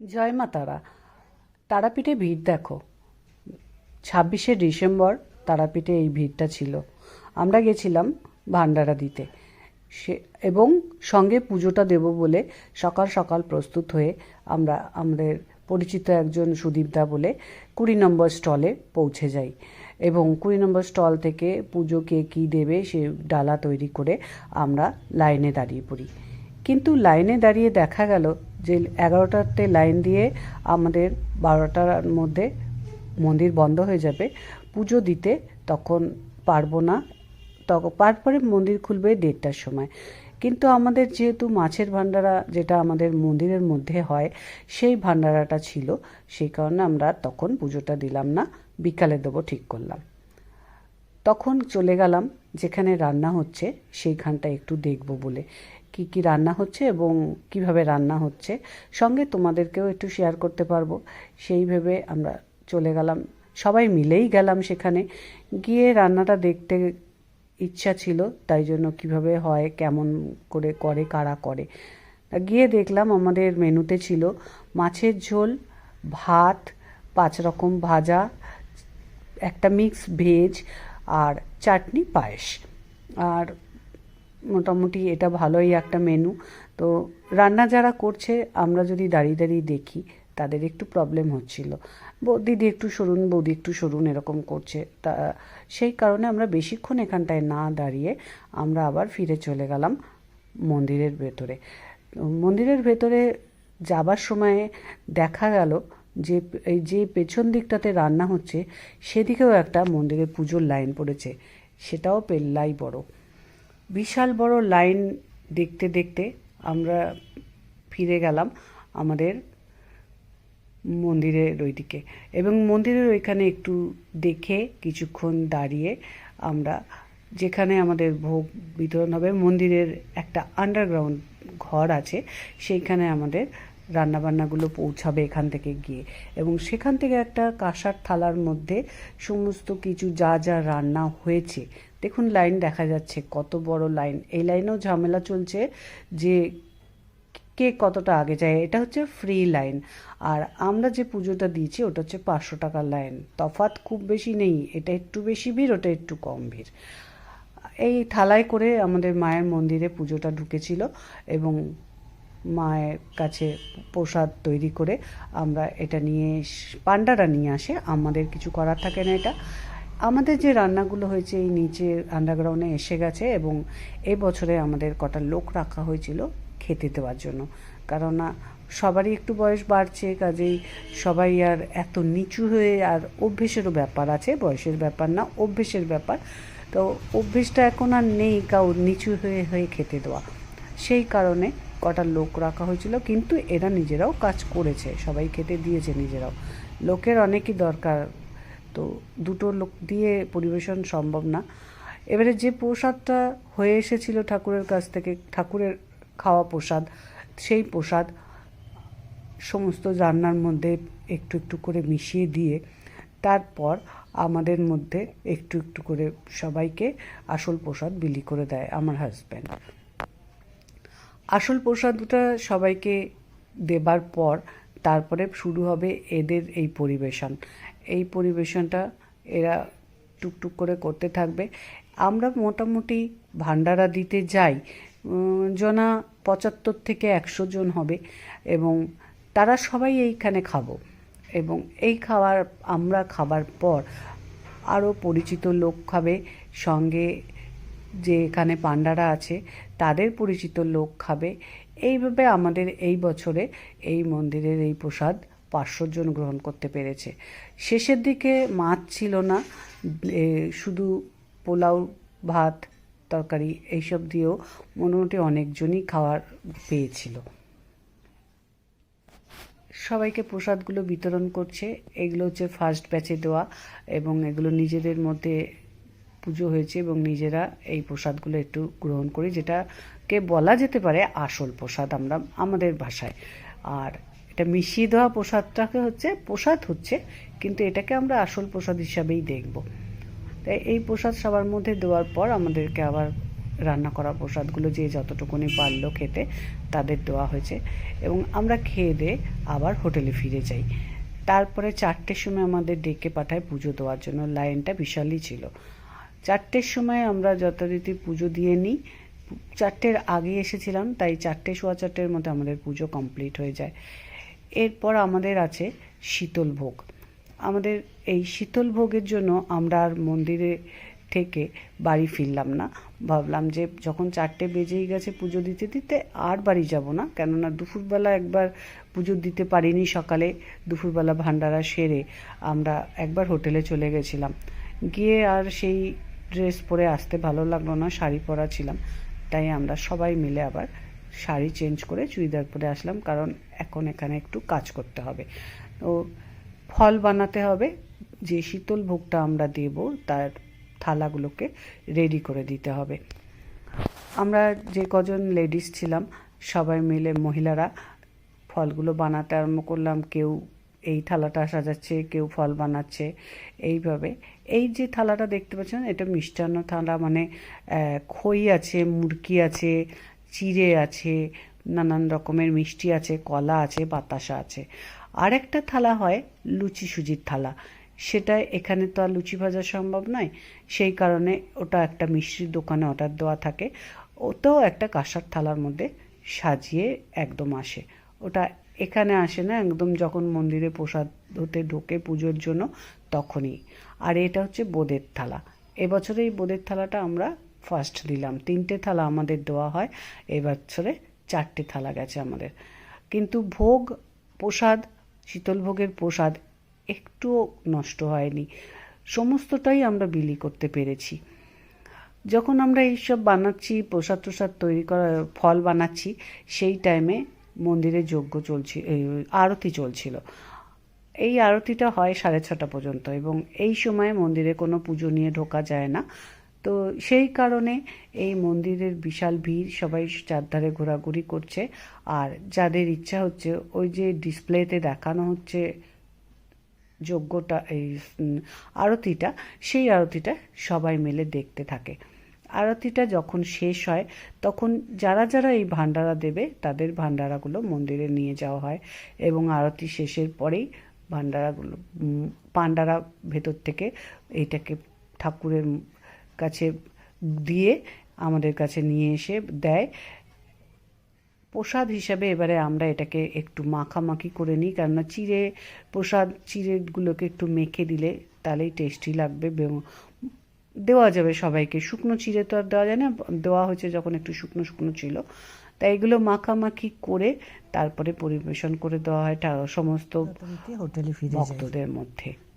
জয় মা তারা। তারাপীঠে ভিড় দেখো। ছাব্বিশে ডিসেম্বর তারাপীঠে এই ভিড়টা ছিল। আমরা গেছিলাম ভান্ডারা দিতে। সে এবং সঙ্গে পুজোটা দেব বলে সকাল সকাল প্রস্তুত হয়ে আমরা আমাদের পরিচিত একজন সুদীপদা বলে কুড়ি নম্বর স্টলে পৌঁছে যাই। এবং কুড়ি নম্বর স্টল থেকে পুজোকে কী দেবে সে ডালা তৈরি করে আমরা লাইনে দাঁড়িয়ে পড়ি। কিন্তু লাইনে দাঁড়িয়ে দেখা গেল যে এগারোটাতে লাইন দিয়ে আমাদের বারোটার মধ্যে মন্দির বন্ধ হয়ে যাবে। পুজো দিতে তখন পারব না। তখন তারপরে মন্দির খুলবে দেড়টার সময়। কিন্তু আমাদের যেহেতু মাছের ভান্ডারা যেটা আমাদের মন্দিরের মধ্যে হয়, সেই ভান্ডারাটা ছিল। সেই কারণে আমরা তখন পুজোটা দিলাম না। বিকালে দেবো ঠিক করলাম। তখন চলে গেলাম যেখানে রান্না হচ্ছে, সেইখানটা একটু দেখব বলে। কি কি রান্না হচ্ছে এবং কীভাবে রান্না হচ্ছে, সঙ্গে তোমাদেরকেও একটু শেয়ার করতে পারব। সেই ভেবে আমরা চলে গেলাম। সবাই মিলেই গেলাম সেখানে। গিয়ে রান্নাটা দেখতে ইচ্ছা ছিল, তাই জন্য কীভাবে হয়, কেমন করে করে, কারা করে। গিয়ে দেখলাম আমাদের মেনুতে ছিল মাছের ঝোল, ভাত, পাঁচ রকম ভাজা, একটা মিক্স ভেজ আর চাটনি পায়েস। আর মোটামুটি এটা ভালোই একটা মেনু তো রান্না যারা করছে, আমরা যদি দাঁড়িয়ে দাঁড়িয়ে দেখি, তাদের একটু প্রবলেম হচ্ছিল। দিদি একটু সরুন, বৌদি একটু সরুন এরকম করছে। তা, সেই কারণে আমরা বেশিক্ষণ এখানটায় না দাঁড়িয়ে আমরা আবার ফিরে চলে গেলাম মন্দিরের ভেতরে। মন্দিরের ভেতরে যাবার সময়ে দেখা গেল যে, এই যে পেছন দিকটাতে রান্না হচ্ছে, সেদিকেও একটা মন্দিরে পুজোর লাইন পড়েছে। সেটাও পেল্লাই বড়। বিশাল বড় লাইন দেখতে দেখতে আমরা ফিরে গেলাম আমাদের মন্দিরের ওইদিকে। এবং মন্দিরের ওইখানে একটু দেখে কিছুক্ষণ দাঁড়িয়ে আমরা যেখানে আমাদের ভোগ বিতরণ হবে, মন্দিরের একটা আন্ডারগ্রাউন্ড ঘর আছে, সেইখানে আমাদের রান্নাবান্নাগুলো পৌঁছাবে এখান থেকে গিয়ে। এবং সেখান থেকে একটা কাঁসার থালার মধ্যে সমস্ত কিছু যা যা রান্না হয়েছে দেখুন, লাইন দেখা যাচ্ছে, কত বড় লাইন। এই লাইনেও ঝামেলা চলছে যে কে কতটা আগে যায়। এটা হচ্ছে ফ্রি লাইন। আর আমরা যে পুজোটা দিয়েছি, ওটা হচ্ছে পাঁচশো টাকার লাইন। তফাৎ খুব বেশি নেই, এটা একটু বেশি ভিড়, ওটা একটু কম ভিড়। এই থালায় করে আমাদের মায়ের মন্দিরে পুজোটা ঢুকেছিল এবং মায়ের কাছে প্রসাদ তৈরি করে আমরা এটা নিয়ে পান্ডারা নিয়ে আসে। আমাদের কিছু করার থাকে না এটা। আমাদের যে রান্নাগুলো হয়েছে, এই নিচে আন্ডারগ্রাউন্ডে এসে গেছে এবং এই বছরে আমাদের কটা লোক রাখা হয়েছিল খেতে দেওয়ার জন্য। কেননা সবারই একটু বয়স বাড়ছে, কাজেই সবাই আর এত নিচু হয়ে আর অভ্যেসেরও ব্যাপার আছে, বয়সের ব্যাপার না, অভ্যেসের ব্যাপার। তো অভ্যেসটা এখন আর নেই কাউ নিচু হয়ে হয়ে খেতে দেওয়া। সেই কারণে কটা লোক রাখা হয়েছিল, কিন্তু এরা নিজেরাও কাজ করেছে, সবাই খেতে দিয়েছে নিজেরাও। লোকের অনেকই দরকার তো দুটো লোক দিয়ে পরিবেশন সম্ভব না। এবারে যে প্রসাদটা হয়ে এসেছিল ঠাকুরের কাছ থেকে, ঠাকুরের খাওয়া প্রসাদ, সেই প্রসাদ সমস্ত রান্নার মধ্যে একটু একটু করে মিশিয়ে দিয়ে, তারপর আমাদের মধ্যে একটু একটু করে সবাইকে আসল প্রসাদ বিলি করে দেয় আমার হাজব্যান্ড আসল প্রসাদটা সবাইকে দেবার পর তারপরে শুরু হবে এদের এই পরিবেশন। এই পরিবেশনটা এরা টুকটুক করে করতে থাকবে। আমরা মোটামুটি ভান্ডারা দিতে যাই জনা পঁচাত্তর থেকে একশো জন হবে এবং তারা সবাই এইখানে খাব। এবং এই খাবার, আমরা খাবার পর আরও পরিচিত লোক খাবে সঙ্গে যে এখানে পান্ডারা আছে, তাদের পরিচিত লোক খাবে এইভাবে আমাদের এই বছরে এই মন্দিরের এই প্রসাদ পাঁচশো জন গ্রহণ করতে পেরেছে। শেষের দিকে মাছ ছিল না শুধু পোলাও, ভাত, তরকারি এইসব দিয়েও মোটামুটি অনেকজনই খাওয়ার পেয়েছিল। সবাইকে প্রসাদগুলো বিতরণ করছে। এগুলো হচ্ছে ফার্স্ট ব্যাচে দেওয়া এবং এগুলো নিজেদের মধ্যে পুজো হয়েছে এবং নিজেরা এই প্রসাদগুলো একটু গ্রহণ করি যেটাকে বলা যেতে পারে আসল প্রসাদ আমরা, আমাদের ভাষায়। আর এটা মিশিয়ে দেওয়া প্রসাদটাকে হচ্ছে, প্রসাদ হচ্ছে, কিন্তু এটাকে আমরা আসল প্রসাদ হিসাবেই দেখব। তাই এই প্রসাদ সবার মধ্যে দেওয়ার পর আমাদেরকে আবার রান্না করা প্রসাদগুলো যে যতটুকুনি পারল খেতে, তাদের দেওয়া হয়েছে। এবং আমরা খেয়ে দিয়ে আবার হোটেলে ফিরে যাই। তারপরে চারটের সময় আমাদের ডেকে পাঠায় পুজো দেওয়ার জন্য। লাইনটা বিশালই ছিল। চারটের সময় আমরা যথারীতি পুজো দিয়ে নিই। চারটের আগে এসেছিলাম, তাই চারটে, সোয়া চারটের মধ্যে আমাদের পুজো কমপ্লিট হয়ে যায়। এরপর আমাদের আছে শীতল ভোগ। আমাদের এই শীতল ভোগের জন্য আমরা আর মন্দিরে থেকে বাড়ি ফিরলাম না। ভাবলাম যে যখন চারটে বেজেই গেছে পুজো দিতে দিতে আর বাড়ি যাব না, কেননা দুপুরবেলা একবার পুজো দিতে পারিনি সকালে, দুপুরবেলা ভান্ডারা সেরে আমরা একবার হোটেলে চলে গেছিলাম। গিয়ে আর সেই ড্রেস পরে আসতে ভালো লাগল না, শাড়ি পরা ছিলাম। তাই আমরা সবাই মিলে আবার শাড়ি চেঞ্জ করে চুড়িদার পরে আসলাম, কারণ এখন এখানে একটু কাজ করতে হবে। তো ফল বানাতে হবে, যে শীতল ভোগটা আমরা দেব, তার থালাগুলোকে রেডি করে দিতে হবে। আমরা যে কজন লেডিস ছিলাম, সবাই মিলে মহিলারা ফলগুলো বানাতে আরম্ভ করলাম, কেউ এই থালাটা সাজাচ্ছে কেউ ফল বানাচ্ছে, এইভাবে। এই যে থালাটা দেখতে পাচ্ছেন, এটা মিষ্টান্ন থালা মানে খই আছে, মুরকি আছে, চিড়ে আছে, নানান রকমের মিষ্টি আছে, কলা আছে, বাতাসা আছে। আর একটা থালা হয় লুচি সুজির থালা। সেটা এখানে তো আর লুচি ভাজা সম্ভব নয়। সেই কারণে ওটা একটা মিষ্টির দোকানে অর্ডার দেওয়া থাকে। ওটাও একটা কাঁসার থালার মধ্যে সাজিয়ে একদম আসে। ওটা এখানে আসে না একদম যখন মন্দিরে প্রসাদ হতে ঢোকে পুজোর জন্য তখনই। আর এটা হচ্ছে বোদের থালা। এবছরে এই বোদের থালাটা আমরা ফার্স্ট দিলাম। তিনটে থালা আমাদের দেওয়া হয়। এবছরে চারটে থালা গেছে আমাদের। কিন্তু ভোগ, প্রসাদ, শীতল ভোগের প্রসাদ একটুও নষ্ট হয়নি। সমস্তটাই আমরা বিলি করতে পেরেছি। যখন আমরা এইসব বানাচ্ছি প্রসাদ প্রসাদ তৈরি করা, ফল বানাচ্ছি, সেই টাইমে মন্দিরে যজ্ঞ চলছিল আরতি চলছিল। এই আরতিটা হয় সাড়ে ছটা পর্যন্ত এবং এই সময়ে মন্দিরে কোনো পুজো নিয়ে ঢোকা যায় না। তো সেই কারণে এই মন্দিরের বিশাল ভিড়, সবাই চারধারে ঘোরাঘুরি করছে। আর যাদের ইচ্ছা হচ্ছে, ওই যে ডিসপ্লেতে দেখানো হচ্ছে যজ্ঞটা, এই আরতিটা, সেই আরতিটা সবাই মিলে দেখতে থাকে। আরতিটা যখন শেষ হয়, তখন যারা যারা এই ভান্ডারা দেবে, তাদের ভান্ডারাগুলো মন্দিরে নিয়ে যাওয়া হয় এবং আরতি শেষের পরেই ভান্ডারাগুলো পান্ডারা ভেতর থেকে এইটাকে ঠাকুরের কাছে দিয়ে আমাদের কাছে নিয়ে এসে দেয়। প্রসাদ হিসাবে এবারে আমরা এটাকে একটু মাখামাখি করে নিই, কেননা চিড়ে, প্রসাদ চিড়েগুলোকে একটু মেখে দিলে তাহলেই টেস্টি লাগবে দেওয়া যাবে সবাইকে। শুকনো চিড়ে তো আর দেওয়া যায় না দেওয়া হয়েছে যখন একটু শুকনো শুকনো ছিল। তাই এগুলো মাখামাখি করে তারপরে পরিবেশন করে দেওয়া হয় সমস্ত হোটেলে ভক্তদের মধ্যে।